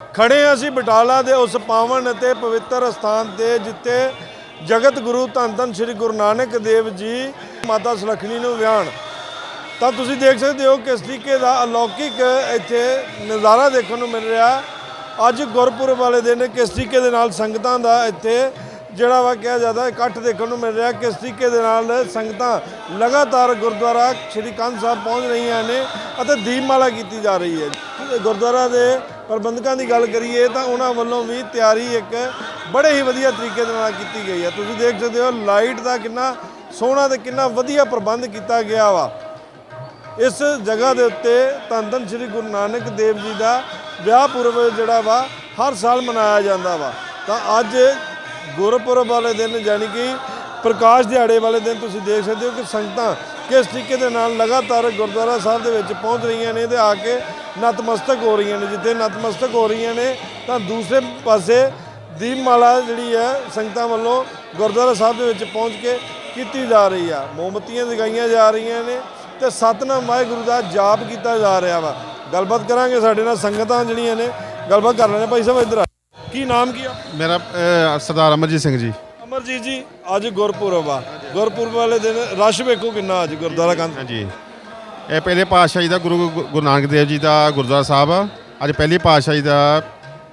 ਖੜੇ ਹਾਂ ਅਸੀਂ ਬਟਾਲਾ ਦੇ ਉਸ ਪਾਵਨ ਅਤੇ ਪਵਿੱਤਰ ਸਥਾਨ ਤੇ, ਜਿੱਥੇ ਜਗਤ ਗੁਰੂ ਧੰਨ ਧੰਨ ਸ੍ਰੀ ਗੁਰੂ ਨਾਨਕ ਦੇਵ ਜੀ ਮਾਤਾ ਸੁਲੱਖਣੀ ਨੂੰ ਵਿਆਹਣ। ਤਾਂ ਤੁਸੀਂ ਦੇਖ ਸਕਦੇ ਹੋ ਕਿਸ ਤਰੀਕੇ ਦਾ ਅਲੌਕਿਕ ਇੱਥੇ ਨਜ਼ਾਰਾ ਦੇਖਣ ਨੂੰ ਮਿਲ ਰਿਹਾ। ਅੱਜ ਗੁਰਪੁਰਬ ਵਾਲੇ ਦਿਨ ਕਿਸ ਤਰੀਕੇ ਦੇ ਨਾਲ ਸੰਗਤਾਂ ਦਾ ਇੱਥੇ ਜਿਹੜਾ ਵਾ ਕਿਹਾ ਜਾਂਦਾ, ਇਕੱਠ ਦੇਖਣ ਨੂੰ ਮਿਲ ਰਿਹਾ। ਕਿਸ ਤਰੀਕੇ ਦੇ ਨਾਲ ਸੰਗਤਾਂ ਲਗਾਤਾਰ ਗੁਰਦੁਆਰਾ ਸ਼੍ਰੀ ਕੰਧ ਸਾਹਿਬ ਪਹੁੰਚ ਰਹੀਆਂ ਨੇ ਅਤੇ ਦੀਪਮਾਲਾ ਕੀਤੀ ਜਾ ਰਹੀ ਹੈ। ਗੁਰਦੁਆਰਾ ਦੇ ਪ੍ਰਬੰਧਕਾਂ ਦੀ ਗੱਲ ਕਰੀਏ ਤਾਂ ਉਹਨਾਂ ਵੱਲੋਂ ਵੀ ਤਿਆਰੀ ਇੱਕ ਬੜੇ ਹੀ ਵਧੀਆ ਤਰੀਕੇ ਦੇ ਨਾਲ ਕੀਤੀ ਗਈ ਹੈ। ਤੁਸੀਂ ਦੇਖ ਸਕਦੇ ਹੋ, ਲਾਈਟ ਦਾ ਕਿੰਨਾ ਸੋਹਣਾ ਤੇ ਕਿੰਨਾ ਵਧੀਆ ਪ੍ਰਬੰਧ ਕੀਤਾ ਗਿਆ ਵਾ। ਇਸ ਜਗ੍ਹਾ ਦੇ ਉੱਤੇ ਧੰਨ ਧੰਨ ਸ੍ਰੀ ਗੁਰੂ ਨਾਨਕ ਦੇਵ ਜੀ ਦਾ ਵਿਆਹ ਪੁਰਬ ਜਿਹੜਾ ਵਾ, ਹਰ ਸਾਲ ਮਨਾਇਆ ਜਾਂਦਾ ਵਾ। ਤਾਂ ਅੱਜ ਗੁਰਪੁਰਬ ਵਾਲੇ ਦਿਨ ਯਾਨੀ ਕਿ ਪ੍ਰਕਾਸ਼ ਦਿਹਾੜੇ ਵਾਲੇ ਦਿਨ ਤੁਸੀਂ ਦੇਖ ਸਕਦੇ ਹੋ ਕਿ ਸੰਗਤਾਂ ਕਿਸ ਤਰੀਕੇ ਦੇ ਨਾਲ ਲਗਾਤਾਰ ਗੁਰਦੁਆਰਾ ਸਾਹਿਬ ਦੇ ਵਿੱਚ ਪਹੁੰਚ ਰਹੀਆਂ ਨੇ ਤੇ ਆ ਕੇ ਨਤਮਸਤਕ ਹੋ ਰਹੀਆਂ ਨੇ ਜਿੱਥੇ ਨਤਮਸਤਕ ਹੋ ਰਹੀਆਂ ਨੇ ਤਾਂ ਦੂਸਰੇ ਪਾਸੇ ਦੀਪਮਾਲਾ ਜਿਹੜੀ ਹੈ ਸੰਗਤਾਂ ਵੱਲੋਂ ਗੁਰਦੁਆਰਾ ਸਾਹਿਬ ਦੇ ਵਿੱਚ ਪਹੁੰਚ ਕੇ ਕੀਤੀ ਜਾ ਰਹੀ ਆ। ਮੋਮਬੱਤੀਆਂ ਜਗਾਈਆਂ ਜਾ ਰਹੀਆਂ ਨੇ ਤੇ ਸਤਨਾਮ ਵਾਹਿਗੁਰੂ ਦਾ ਜਾਪ ਕੀਤਾ ਜਾ ਰਿਹਾ ਵਾ। ਗੱਲਬਾਤ ਕਰਾਂਗੇ ਸਾਡੇ ਨਾਲ ਸੰਗਤਾਂ ਜਿਹੜੀਆਂ ਨੇ ਗੱਲਬਾਤ ਕਰ ਲੈਣੇ ਭਾਈ ਸਾਹਿਬ ਇੱਧਰ ਆ। ਕੀ ਨਾਮ ਕੀ ਆ? ਮੇਰਾ ਸਰਦਾਰ ਅਮਰਜੀਤ ਸਿੰਘ ਜੀ। ਅਮਰਜੀਤ ਜੀ ਅੱਜ ਗੁਰਪੁਰਬ ਆ। ਗੁਰਪੁਰਬ ਵਾਲੇ ਦਿਨ ਰਸ਼ ਵੇਖੋ ਕਿੰਨਾ ਅੱਜ ਗੁਰਦੁਆਰਾ ਕੰਧ। ਹਾਂਜੀ। ਇਹ ਪਹਿਲੇ ਪਾਤਸ਼ਾਹੀ ਦਾ ਗੁਰੂ ਗੁਰੂ ਨਾਨਕ ਦੇਵ ਜੀ ਦਾ ਗੁਰਦੁਆਰਾ ਸਾਹਿਬ ਆ। ਅੱਜ ਪਹਿਲੀ ਪਾਤਸ਼ਾਹੀ ਦਾ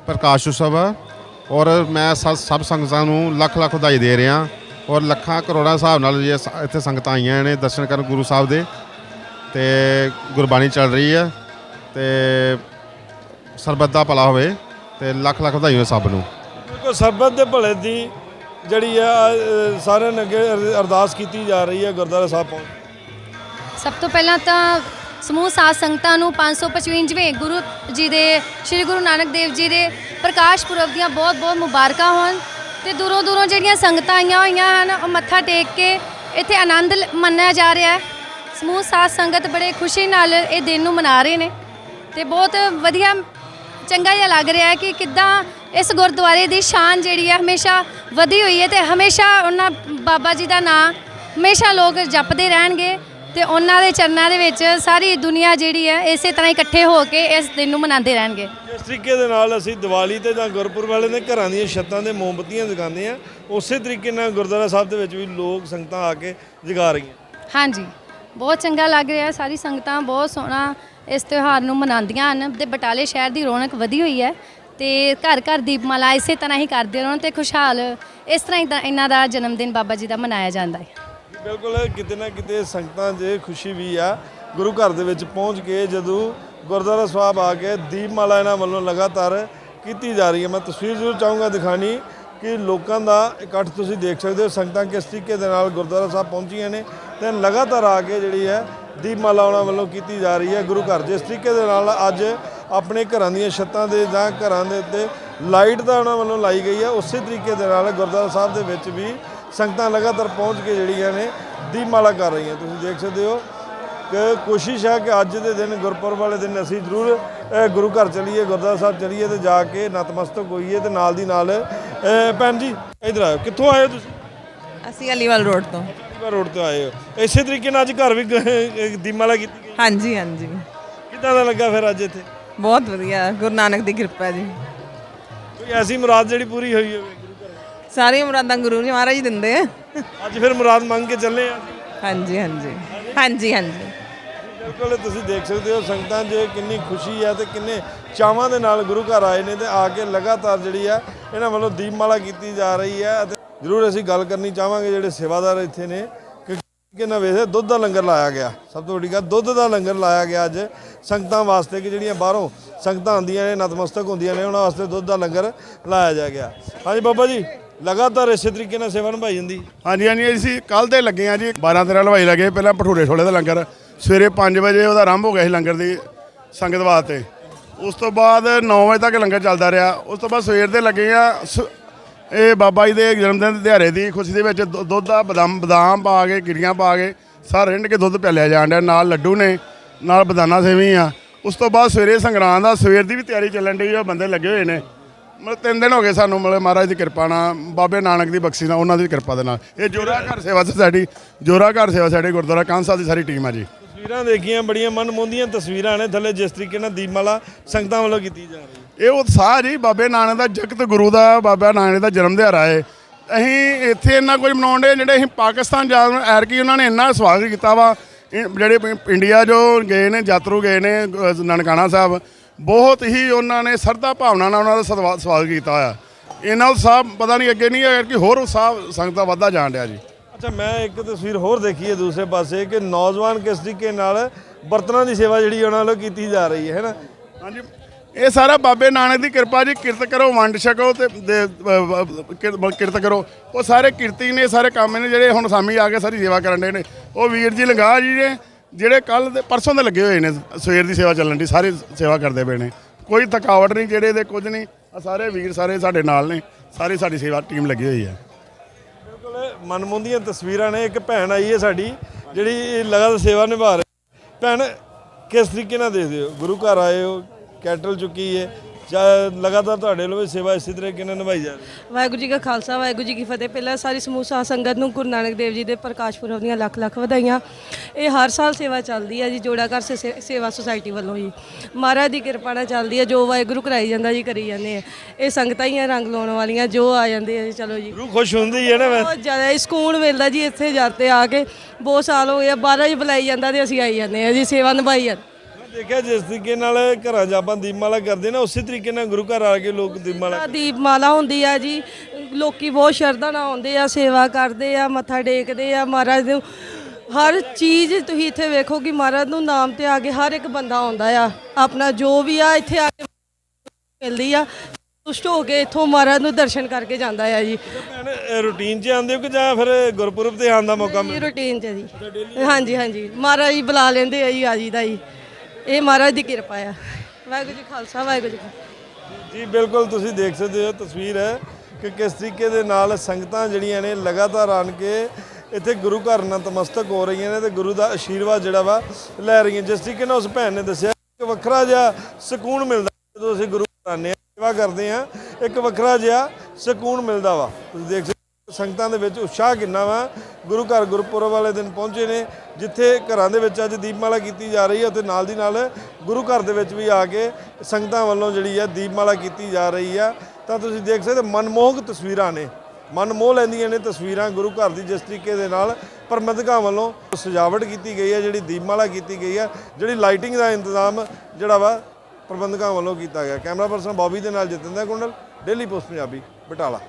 ਪ੍ਰਕਾਸ਼ ਉਤਸਵ ਆ। ਔਰ ਮੈਂ ਸ- ਸਭ ਸੰਗਤਾਂ ਨੂੰ ਲੱਖ ਲੱਖ ਵਧਾਈ ਦੇ ਰਿਹਾ। ਔਰ ਲੱਖਾਂ ਕਰੋੜਾਂ ਹਿਸਾਬ ਨਾਲ ਜੀ ਇੱਥੇ ਸੰਗਤਾਂ ਆਈਆਂ ਨੇ ਦਰਸ਼ਨ ਕਰਨ ਗੁਰੂ ਸਾਹਿਬ ਦੇ। ਤੇ ਗੁਰਬਾਣੀ ਚੱਲ ਰਹੀ ਹੈ ਤੇ ਸਰਬੱਤ ਦਾ ਭਲਾ ਹੋਵੇ ਤੇ ਲੱਖ ਲੱਖ ਵਧਾਈ ਹੋਵੇ ਸਭ ਨੂੰ। ਬਿਲਕੁਲ, ਸਰਬਤ ਦੇ ਭਲੇ ਦੀ ਜਿਹੜੀ ਆ ਸਾਰਿਆਂ ਨੇ ਅੱਗੇ ਅਰਦਾਸ ਕੀਤੀ ਜਾ ਰਹੀ ਹੈ ਗੁਰਦੁਆਰਾ ਸਾਹਿਬ ਪਹੁੰਚ। ਸਭ ਤੋਂ ਪਹਿਲਾਂ ਤਾਂ ਸਮੂਹ ਸਾਧ ਸੰਗਤਾਂ ਨੂੰ 555ਵੇਂ ਗੁਰੂ ਜੀ ਦੇ, ਸ੍ਰੀ ਗੁਰੂ ਨਾਨਕ ਦੇਵ ਜੀ ਦੇ ਪ੍ਰਕਾਸ਼ ਪੁਰਬ ਦੀਆਂ ਬਹੁਤ-ਬਹੁਤ ਮੁਬਾਰਕਾਂ ਹੋਣ ਤੇ ਦੂਰੋਂ ਦੂਰੋਂ ਜਿਹੜੀਆਂ ਸੰਗਤਾਂ ਆਈਆਂ ਹੋਈਆਂ ਹਨ, ਉਹ ਮੱਥਾ ਟੇਕ ਕੇ ਇੱਥੇ ਆਨੰਦ ਮੰਨਿਆ ਜਾ ਰਿਹਾ ਹੈ। ਸਮੂਹ ਸਾਧ ਸੰਗਤ ਬੜੇ ਖੁਸ਼ੀ ਨਾਲ ਇਹ ਦਿਨ ਨੂੰ ਮਨਾ ਰਹੇ ਨੇ ਤੇ ਬਹੁਤ ਵਧੀਆ, ਚੰਗਾ ਜਿਹਾ ਲੱਗ ਰਿਹਾ ਹੈ ਕਿ ਕਿੱਦਾਂ ਇਸ ਗੁਰਦੁਆਰੇ ਦੀ ਸ਼ਾਨ ਜਿਹੜੀ ਹੈ ਹਮੇਸ਼ਾ ਵਧੀ ਹੋਈ ਹੈ ਤੇ ਹਮੇਸ਼ਾ ਉਹਨਾਂ ਬਾਬਾ ਜੀ ਦਾ ਨਾਮ ਹਮੇਸ਼ਾ ਲੋਕ ਜਪਦੇ ਰਹਿਣਗੇ। ਤੇ ਉਹਨਾਂ ਦੇ ਚਰਨਾਂ ਦੇ ਵਿੱਚ ਸਾਰੀ ਦੁਨੀਆ ਜਿਹੜੀ ਹੈ ਇਸੇ ਤਰ੍ਹਾਂ ਇਕੱਠੇ ਹੋ ਕੇ ਇਸ ਦਿਨ ਨੂੰ ਮਨਾਉਂਦੇ ਰਹਿਣਗੇ। ਜਿਸ ਤਰੀਕੇ ਦੇ ਨਾਲ ਅਸੀਂ ਦੀਵਾਲੀ ਤੇ ਜਾਂ ਗੁਰਪੁਰਬ ਵਾਲੇ ਦੇ ਘਰਾਂ ਦੀਆਂ ਛੱਤਾਂ ਦੇ ਮੋਮਬੱਤੀਆਂ ਜਗਾਉਂਦੇ ਆ ਉਸੇ ਤਰੀਕੇ ਨਾਲ ਗੁਰਦੁਆਰਾ ਸਾਹਿਬ ਦੇ ਵਿੱਚ ਵੀ ਲੋਕ ਸੰਗਤਾਂ ਆ ਕੇ ਜਗਾ ਰਹੀਆਂ। ਹਾਂਜੀ ਬਹੁਤ ਚੰਗਾ ਲੱਗ ਰਿਹਾ ਸਾਰੀ ਸੰਗਤਾਂ ਬਹੁਤ ਸੋਹਣਾ ਇਸ ਤਿਉਹਾਰ ਨੂੰ ਮਨਾਉਂਦੀਆਂ ਹਨ ਤੇ ਬਟਾਲੇ ਸ਼ਹਿਰ ਦੀ ਰੌਣਕ ਵਧੀ ਹੋਈ ਹੈ ਤੇ ਘਰ ਘਰ ਦੀਪਮਾਲਾ ਇਸੇ ਤਰ੍ਹਾਂ ਹੀ ਕਰਦੇ ਰਹਿਣ ਤੇ ਖੁਸ਼ਹਾਲ ਇਸ ਤਰ੍ਹਾਂ ਹੀ ਇਹਨਾਂ ਦਾ ਜਨਮ ਦਿਨ ਬਾਬਾ ਜੀ ਦਾ ਮਨਾਇਆ ਜਾਂਦਾ ਹੈ। ਬਿਲਕੁਲ ਕਿਤੇ ਨਾ ਕਿਤੇ ਸੰਗਤਾਂ 'ਚ ਖੁਸ਼ੀ ਵੀ ਆ। ਗੁਰੂ ਘਰ ਦੇ ਵਿੱਚ ਪਹੁੰਚ ਕੇ ਜਦੋਂ ਗੁਰਦੁਆਰਾ ਸਾਹਿਬ ਆ ਕੇ ਦੀਪਮਾਲਾ ਇਹਨਾਂ ਵੱਲੋਂ ਲਗਾਤਾਰ ਕੀਤੀ ਜਾ ਰਹੀ ਹੈ, ਮੈਂ ਤਸਵੀਰ ਜ਼ਰੂਰ ਚਾਹੂੰਗਾ ਦਿਖਾਣੀ ਕਿ ਲੋਕਾਂ ਦਾ ਇਕੱਠ ਤੁਸੀਂ ਦੇਖ ਸਕਦੇ ਹੋ, ਸੰਗਤਾਂ ਕਿਸ ਤਰੀਕੇ ਦੇ ਨਾਲ ਗੁਰਦੁਆਰਾ ਸਾਹਿਬ ਪਹੁੰਚੀਆਂ ਨੇ ਤੇ ਲਗਾਤਾਰ ਆ ਕੇ ਜਿਹੜੀ ਹੈ ਦੀਪਮਾਲਾ ਉਹਨਾਂ ਵੱਲੋਂ ਕੀਤੀ ਜਾ ਰਹੀ ਹੈ ਗੁਰੂ ਘਰ। ਜਿਸ ਤਰੀਕੇ ਦੇ ਨਾਲ ਅੱਜ ਆਪਣੇ ਘਰਾਂ ਦੀਆਂ ਛੱਤਾਂ ਦੇ ਜਾਂ ਘਰਾਂ ਦੇ ਉੱਤੇ ਲਾਈਟ ਦਾ ਉਹਨਾਂ ਵੱਲੋਂ ਲਾਈ ਗਈ ਹੈ, ਉਸੇ ਤਰੀਕੇ ਦੇ ਨਾਲ ਗੁਰਦੁਆਰਾ ਸਾਹਿਬ ਦੇ ਵਿੱਚ ਵੀ ਸੰਗਤਾਂ ਲਗਾਤਾਰ ਪਹੁੰਚ ਕੇ ਜਿਹੜੀਆਂ ਨੇ ਦੀਪਮਾਲਾ ਕਰ ਰਹੀਆਂ। ਤੁਸੀਂ ਦੇਖ ਸਕਦੇ ਹੋ ਕਿ ਕੋਸ਼ਿਸ਼ ਹੈ ਕਿ ਅੱਜ ਦੇ ਦਿਨ ਗੁਰਪੁਰਬ ਵਾਲੇ ਦਿਨ ਅਸੀਂ ਜ਼ਰੂਰ ਗੁਰੂ ਘਰ ਚਲੀਏ ਗੁਰਦੁਆਰਾ ਸਾਹਿਬ ਚਲੀਏ ਤੇ ਜਾ ਕੇ ਨਤਮਸਤਕ ਹੋਈਏ ਤੇ ਨਾਲ ਦੀ ਨਾਲ ਭੈਣ ਜੀ ਇਧਰ ਆਇਓ। ਕਿੱਥੋਂ ਆਏ ਹੋ ਤੁਸੀਂ? ਅਸੀਂ ਅਲੀਵਾਲ ਰੋਡ ਤੋਂ। ਅਲੀਵਾਲ ਰੋਡ ਤੋਂ ਆਏ ਹੋ। ਇਸੇ ਤਰੀਕੇ ਨਾਲ ਅੱਜ ਘਰ ਵੀ ਦੀਪਮਾਲਾ ਕੀਤੀ ਗਈ। ਹਾਂਜੀ ਹਾਂਜੀ। ਕਿੱਦਾਂ ਦਾ ਲੱਗਾ ਫਿਰ ਅੱਜ ਇੱਥੇ? ਬਹੁਤ ਵਧੀਆ। ਗੁਰੂ ਨਾਨਕ ਦੀ ਕਿਰਪਾ ਜੀ। ਕੋਈ ਐਸੀ ਮੁਰਾਦ ਜਿਹੜੀ ਪੂਰੀ ਹੋਈ ਹੋਵੇ? ਸਾਰੀਆਂ ਮੁਰਾਦਾਂ ਗੁਰੂ ਜੀ ਮਹਾਰਾਜ ਹੀ ਦਿੰਦੇ ਆ। ਅੱਜ ਫਿਰ ਮੁਰਾਦ ਮੰਗ ਕੇ ਚੱਲੇ ਆ। ਹਾਂਜੀ ਹਾਂਜੀ। ਹਾਂਜੀ ਹਾਂਜੀ। ਬਿਲਕੁਲ ਤੁਸੀਂ ਦੇਖ ਸਕਦੇ ਹੋ ਸੰਗਤਾਂ 'ਚ ਕਿੰਨੀ ਖੁਸ਼ੀ ਹੈ ਤੇ ਕਿੰਨੇ ਚਾਵਾਂ ਦੇ ਨਾਲ ਗੁਰੂ ਘਰ ਆਏ ਨੇ ਤੇ ਆ ਕੇ ਲਗਾਤਾਰ ਜਿਹੜੀ ਆ ਇਹਨਾਂ ਵੱਲੋਂ ਦੀਪਮਾਲਾ ਕੀਤੀ ਜਾ ਰਹੀ ਹੈ ਅਤੇ ਜ਼ਰੂਰ ਅਸੀਂ ਗੱਲ ਕਰਨੀ ਚਾਹਾਂਗੇ ਜਿਹੜੇ ਸੇਵਾਦਾਰ ਇੱਥੇ ਨੇ ਕਿ ਕਿੰਨਾ ਵੇਸੇ ਦੁੱਧ ਦਾ ਲੰਗਰ ਲਾਇਆ ਗਿਆ। ਸਭ ਤੋਂ ਵੱਡੀ ਗੱਲ ਦੁੱਧ ਦਾ ਲੰਗਰ ਲਾਇਆ ਗਿਆ ਅੱਜ। ਸੰਗਤਾਂ ਵਾਸਤੇ ਕਿ ਜਿਹੜੀਆਂ ਬਾਹਰੋਂ ਸੰਗਤਾਂ ਆਉਂਦੀਆਂ ਨੇ ਨਤਮਸਤਕ ਹੁੰਦੀਆਂ ਨੇ ਉਹਨਾਂ ਵਾਸਤੇ ਦੁੱਧ ਦਾ ਲੰਗਰ ਲਾਇਆ ਜਾ ਗਿਆ। ਹਾਂਜੀ ਬਾਬਾ ਜੀ। ਲਗਾਤਾਰ ਇਸੇ ਤਰੀਕੇ ਨਾਲ ਸੇਵਾ ਨਿਭਾਈ ਜਾਂਦੀ। ਹਾਂਜੀ ਹਾਂਜੀ, ਅਸੀਂ ਕੱਲ ਦੇ ਲੱਗੇ ਆ ਜੀ 12 13 ਹਲਵਾਈ ਲੱਗੇ, ਪਹਿਲਾਂ ਭਟੂਰੇ ਛੋਲੇ ਦਾ ਲੰਗਰ। ਸਵੇਰੇ 5 ਵਜੇ ਉਹਦਾ ਆਰੰਭ ਹੋ ਗਿਆ ਸੀ ਲੰਗਰ ਦੀ ਸੰਗਤ ਵਾਸਤੇ। ਉਸ ਤੋਂ ਬਾਅਦ 9 ਵਜੇ ਤੱਕ ਲੰਗਰ ਚੱਲਦਾ ਰਿਹਾ। ਉਸ ਤੋਂ ਬਾਅਦ ਸਵੇਰ ਦੇ ਲੱਗੇ ਆ ਸ- ਇਹ ਬਾਬਾ ਜੀ ਦੇ ਜਨਮ ਦਿਨ ਦਿਹਾੜੇ ਦੀ ਖੁਸ਼ੀ ਦੇ ਵਿੱਚ ਦੁੱਧ ਦਾ ਬਦਾਮ ਬਦਾਮ ਪਾ ਕੇ ਗਿਰੀਆਂ ਪਾ ਕੇ, ਸਾਰ ਰਿੰਡ ਕੇ ਦੁੱਧ ਪਿਆਲਿਆ ਜਾਣ ਡਿਆ। ਨਾਲ ਲੱਡੂ ਨੇ, ਨਾਲ ਬਦਾਨਾ ਸੇਵੀ ਆ ਉਸ ਤੋਂ ਬਾਅਦ ਸਵੇਰੇ ਸੰਗਰਾਂਦ ਦਾ ਸਵੇਰ ਦੀ ਵੀ ਤਿਆਰੀ ਚੱਲਣ ਡਈ ਆ, ਬੰਦੇ ਲੱਗੇ ਹੋਏ ਨੇ। ਮਤਲਬ ਤਿੰਨ ਦਿਨ ਹੋ ਗਏ ਸਾਨੂੰ ਮਤਲਬ ਮਹਾਰਾਜ ਦੀ ਕਿਰਪਾ ਨਾਲ ਬਾਬੇ ਨਾਨਕ ਦੀ ਬਖਸ਼ੀ ਨਾਲ ਉਹਨਾਂ ਦੀ ਕਿਰਪਾ ਦੇ ਨਾਲ। ਇਹ ਜੋਰਾ ਘਰ ਸੇਵਾ ਸਾਡੀ ਜੋਰਾ ਘਰ ਸੇਵਾ ਸਾਡੇ ਗੁਰਦੁਆਰਾ ਕਾਂਸਾ ਦੀ ਸਾਰੀ ਟੀਮ ਆ ਜੀ। ਤਸਵੀਰਾਂ ਦੇਖੀਆਂ ਬੜੀਆਂ ਮਨਮੋਹਦੀਆਂ ਤਸਵੀਰਾਂ ਨੇ ਥੱਲੇ ਜਿਸ ਤਰੀਕੇ ਨਾਲ ਦੀਪਮਾਲਾ ਸੰਗਤਾਂ ਵੱਲੋਂ ਕੀਤੀ ਜਾ ਰਹੀ ਹੈ। ਇਹ ਉਤਸ਼ਾਹ ਜੀ ਬਾਬੇ ਨਾਨਕ ਦਾ ਜਗਤ ਗੁਰੂ ਦਾ ਬਾਬਾ ਨਾਨਕ ਦਾ ਜਨਮ ਦਿਹਾੜਾ ਹੈ ਅਸੀਂ ਇੱਥੇ ਇੰਨਾ ਕੁਝ ਮਨਾਉਂਦੇ ਜਿਹੜੇ ਅਸੀਂ ਪਾਕਿਸਤਾਨ ਜਾ ਐਰਕੀ ਉਹਨਾਂ ਨੇ ਇੰਨਾ ਸਵਾਗਤ ਕੀਤਾ ਵਾ। ਜਿਹੜੇ ਇੰਡੀਆ ਜੋ ਗਏ ਨੇ ਯਾਤਰੂ ਗਏ ਨੇ ਨਨਕਾਣਾ ਸਾਹਿਬ ਬਹੁਤ ਹੀ ਉਹਨਾਂ ਨੇ ਸਰਦਾ ਭਾਵਨਾ ਨਾਲ ਉਹਨਾਂ ਦਾ ਸਵਾਗਤ ਕੀਤਾ ਹੋਇਆ। ਇਹਨਾਂ ਉਤਸ਼ਾਹ ਪਤਾ ਨਹੀਂ ਅੱਗੇ ਨਹੀਂ ਹੈ ਕਿ ਹੋਰ ਉਤਸ਼ਾਹ ਸੰਗਤਾਂ ਵੱਧਦਾ ਜਾਣ ਡਿਆ ਜੀ। ਅੱਛਾ ਮੈਂ ਇੱਕ ਤਸਵੀਰ ਹੋਰ ਦੇਖੀ ਹੈ ਦੂਸਰੇ ਪਾਸੇ ਕਿ ਨੌਜਵਾਨ ਕਿਸ ਤਰੀਕੇ ਨਾਲ ਬਰਤਨਾਂ ਦੀ ਸੇਵਾ ਜਿਹੜੀ ਉਹਨਾਂ ਵੱਲੋਂ ਕੀਤੀ ਜਾ ਰਹੀ ਹੈ ਹੈ ਨਾ? ਹਾਂਜੀ। ਇਹ ਸਾਰਾ ਬਾਬੇ ਨਾਨਕ ਦੀ ਕਿਰਪਾ ਜੀ ਕਿਰਤ ਕਰੋ ਵੰਡ ਛਕੋ ਤੇ ਦੇ- ਕਿਰਤ ਕਰੋ। ਉਹ ਸਾਰੇ ਕਿਰਤੀ ਨੇ ਸਾਰੇ ਕੰਮ ਨੇ ਜਿਹੜੇ ਹੁਣ ਸਾਮੀ ਆ ਕੇ ਸਾਰੀ ਸੇਵਾ ਕਰਨ ਦੇ ਨੇ। ਉਹ ਵੀਰ ਜੀ ਲੰਗਾ ਜੀ ਨੇ ਜਿਹੜੇ ਕੱਲ ਦੇ ਪਰਸੋਂ ਦੇ ਲੱਗੇ ਹੋਏ ਨੇ, ਸਵੇਰ ਦੀ ਸੇਵਾ ਚੱਲਣ ਦੀ, ਸਾਰੇ ਸੇਵਾ ਕਰਦੇ ਪਏ ਨੇ। ਕੋਈ ਥਕਾਵਟ ਨਹੀਂ, ਜਿਹੜੇ ਦੇ ਕੁਝ ਨਹੀਂ ਆ ਸਾਰੇ ਵੀਰ ਸਾਰੇ ਸਾਡੇ ਨਾਲ ਨੇ, ਸਾਰੀ ਸਾਡੀ ਸੇਵਾ ਟੀਮ ਲੱਗੀ ਹੋਈ ਹੈ। ਬਿਲਕੁਲ, ਮਨਮੁੰਦੀਆਂ ਤਸਵੀਰਾਂ ਨੇ, ਇੱਕ ਭੈਣ ਆਈ ਹੈ ਸਾਡੀ, ਜਿਹੜੀ ਲਗਾਤਾਰ ਸੇਵਾ ਨਿਭਾ ਰਹੀ ਭੈਣ, ਕਿਸ ਤਰੀਕੇ ਨਾਲ ਦੇਖਦੇ ਹੋ? ਗੁਰੂ ਘਰ ਆਏ ਹੋ, ਕੈਟਲ ਚੁੱਕੀ ਹੈ ਲਗਾਤਾਰ ਤੁਹਾਡੇ ਵੱਲੋਂ ਵੀ ਸੇਵਾ ਇਸੇ ਤਰੀਕੇ ਨਾਲ ਨਿਭਾਈ ਜਾ ਰਹੀ ਹੈ? ਵਾਹਿਗੁਰੂ ਜੀ ਕਾ ਖਾਲਸਾ ਵਾਹਿਗੁਰੂ ਜੀ ਕੀ ਫਤਿਹ। ਪਹਿਲਾਂ ਸਾਰੀ ਸਮੂਹ ਸਾਧ ਸੰਗਤ ਨੂੰ ਗੁਰੂ ਨਾਨਕ ਦੇਵ ਜੀ ਦੇ ਪ੍ਰਕਾਸ਼ ਪੁਰਬ ਦੀਆਂ ਲੱਖ ਲੱਖ ਵਧਾਈਆਂ। ਇਹ ਹਰ ਸਾਲ ਸੇਵਾ ਚੱਲਦੀ ਹੈ ਜੀ ਜੋੜਾ ਘਰ ਸੇਵਾ ਸੁਸਾਇਟੀ ਵੱਲੋਂ ਜੀ। ਮਹਾਰਾਜ ਦੀ ਕਿਰਪਾ ਨਾਲ ਚੱਲਦੀ ਹੈ ਜੋ ਵਾਹਿਗੁਰੂ ਕਰਾਈ ਜਾਂਦਾ ਜੀ ਕਰੀ ਜਾਂਦੇ ਆ। ਇਹ ਸੰਗਤਾਂ ਹੀ ਆ ਰੰਗ ਲਾਉਣ ਵਾਲੀਆਂ ਜੋ ਆ ਜਾਂਦੇ ਆ ਜੀ ਚਲੋ ਜੀ। ਰੂਹ ਖੁਸ਼ ਹੁੰਦੀ ਹੈ ਨਾ ਬਹੁਤ ਜ਼ਿਆਦਾ ਹੀ ਸਕੂਨ ਮਿਲਦਾ ਜੀ ਇੱਥੇ ਜਾਂਦੇ ਆ ਕੇ। ਬਹੁਤ ਸਾਲ ਹੋ ਗਏ ਆ, ਬਾਹਰ ਹੀ ਬੁਲਾਈ ਜਾਂਦਾ ਤੇ ਅਸੀਂ ਆਈ ਜਾਂਦੇ ਆ ਜੀ ਸੇਵਾ ਨਿਭਾਈ ਜਾਂਦੇ। ਦੇਖਿਆ ਜਿਸ ਤਰੀਕੇ ਨਾਲ ਘਰਾਂ 'ਚ ਆਪਾਂ ਦੀਪਮਾਲਾ ਕਰਦੇ ਨਾ ਉਸੇ ਤਰੀਕੇ ਨਾਲ ਗੁਰੂ ਘਰ ਆ ਕੇ ਲੋਕ ਦੀਪਮਾਲਾ ਦੀਪਮਾਲਾ ਹੁੰਦੀ ਆ ਜੀ। ਲੋਕੀ ਬਹੁਤ ਸ਼ਰਧਾ ਨਾਲ ਆਉਂਦੇ ਆ ਸੇਵਾ ਕਰਦੇ ਆ ਮੱਥਾ ਟੇਕਦੇ ਆ ਮਹਾਰਾਜ ਨੂੰ ਹਰ ਚੀਜ਼ ਤੁਸੀਂ ਇੱਥੇ ਵੇਖੋ ਕਿ ਮਹਾਰਾਜ ਨੂੰ ਨਾਮ ਤੇ ਆ ਕੇ ਹਰ ਇੱਕ ਬੰਦਾ ਆਉਂਦਾ ਆ। ਆਪਣਾ ਜੋ ਵੀ ਆ ਇੱਥੇ ਆ ਕੇ ਮਿਲਦੀ ਆ। ਤੁਸ਼ਟ ਹੋ ਕੇ ਇੱਥੋਂ ਮਹਾਰਾਜ ਨੂੰ ਦਰਸ਼ਨ ਕਰਕੇ ਜਾਂਦਾ ਆ ਜੀ। ਰੂਟੀਨ 'ਚ ਆਉਂਦੇ ਹੋ ਕਿ ਜਾਂ ਫਿਰ ਗੁਰਪੁਰਬ ਤੇ ਆਉਣ ਦਾ ਮੌਕਾ ਇਹ ਰੂਟੀਨ ਚ ਜੀ। ਹਾਂਜੀ ਹਾਂਜੀ। ਮਹਾਰਾਜ ਜੀ ਬੁਲਾ ਲੈਂਦੇ ਆ ਜੀ ਆ ਜੀ ਦਾ ਜੀ। ਇਹ ਮਹਾਰਾਜ ਦੀ ਕਿਰਪਾ ਆ। ਵਾਹਿਗੁਰੂ ਜੀ ਖਾਲਸਾ, ਵਾਹਿਗੁਰੂ ਜੀ ਕੀ ਫਤਿਹ। ਜੀ, ਬਿਲਕੁਲ ਤੁਸੀਂ ਦੇਖ ਸਕਦੇ ਹੋ ਤਸਵੀਰ ਹੈ ਕਿ ਕਿਸ ਤਰੀਕੇ ਦੇ ਨਾਲ ਸੰਗਤਾਂ ਜਿਹੜੀਆਂ ਨੇ ਲਗਾਤਾਰ ਆਣ ਕੇ ਇੱਥੇ ਗੁਰੂ ਘਰ ਨਤਮਸਤਕ ਹੋ ਰਹੀਆਂ ਨੇ ਤੇ ਗੁਰੂ ਦਾ ਆਸ਼ੀਰਵਾਦ ਜਿਹੜਾ ਵਾ ਲੈ ਰਹੀਆਂ। ਜਿਸ ਤਰੀਕੇ ਨਾਲ ਉਸ ਭੈਣ ਨੇ ਦੱਸਿਆ, ਇੱਕ ਵੱਖਰਾ ਜਿਹਾ ਸਕੂਨ ਮਿਲਦਾ ਜਦੋਂ ਅਸੀਂ ਗੁਰੂ ਘਰ ਆਉਂਦੇ ਹਾਂ, ਸੇਵਾ ਕਰਦੇ ਹਾਂ, ਇੱਕ ਵੱਖਰਾ ਜਿਹਾ ਸਕੂਨ ਮਿਲਦਾ ਵਾ। ਤੁਸੀਂ ਦੇਖ ਸਕਦੇ ਹੋ ਸੰਗਤਾਂ ਦੇ ਵਿੱਚ ਉਤਸ਼ਾਹ ਕਿੰਨਾ ਵਾ ਗੁਰੂ ਘਰ ਗੁਰਪੁਰਬ ਵਾਲੇ ਦਿਨ ਪਹੁੰਚੇ ਨੇ, ਜਿੱਥੇ ਘਰਾਂ ਦੇ ਵਿੱਚ ਅੱਜ ਦੀਪਮਾਲਾ ਕੀਤੀ ਜਾ ਰਹੀ ਹੈ ਤੇ ਨਾਲ ਦੀ ਨਾਲ ਗੁਰੂ ਘਰ ਦੇ ਵਿੱਚ ਵੀ ਆ ਕੇ ਸੰਗਤਾਂ ਵੱਲੋਂ ਜਿਹੜੀ ਹੈ ਦੀਪਮਾਲਾ ਕੀਤੀ ਜਾ ਰਹੀ ਆ ਤਾਂ ਤੁਸੀਂ ਦੇਖ ਸਕਦੇ ਹੋ, ਮਨਮੋਹਕ ਤਸਵੀਰਾਂ ਨੇ। ਮਨ ਮੋਹ ਲੈਂਦੀਆਂ ਨੇ ਤਸਵੀਰਾਂ ਗੁਰੂ ਘਰ ਦੀ, ਜਿਸ ਤਰੀਕੇ ਦੇ ਨਾਲ ਪ੍ਰਬੰਧਕਾਂ ਵੱਲੋਂ ਸਜਾਵਟ ਕੀਤੀ ਗਈ ਹੈ, ਜਿਹੜੀ ਦੀਪਮਾਲਾ ਕੀਤੀ ਗਈ ਹੈ, ਜਿਹੜੀ ਲਾਈਟਿੰਗ ਦਾ ਇੰਤਜ਼ਾਮ ਜਿਹੜਾ ਵਾ ਪ੍ਰਬੰਧਕਾਂ ਵੱਲੋਂ ਕੀਤਾ ਗਿਆ। ਕੈਮਰਾ ਪਰਸਨ ਬੌਬੀ ਦੇ ਨਾਲ ਜਤਿੰਦਰ ਕੁੰਡਲ, ਡੇਲੀ ਪੋਸਟ ਪੰਜਾਬੀ, ਬਟਾਲਾ।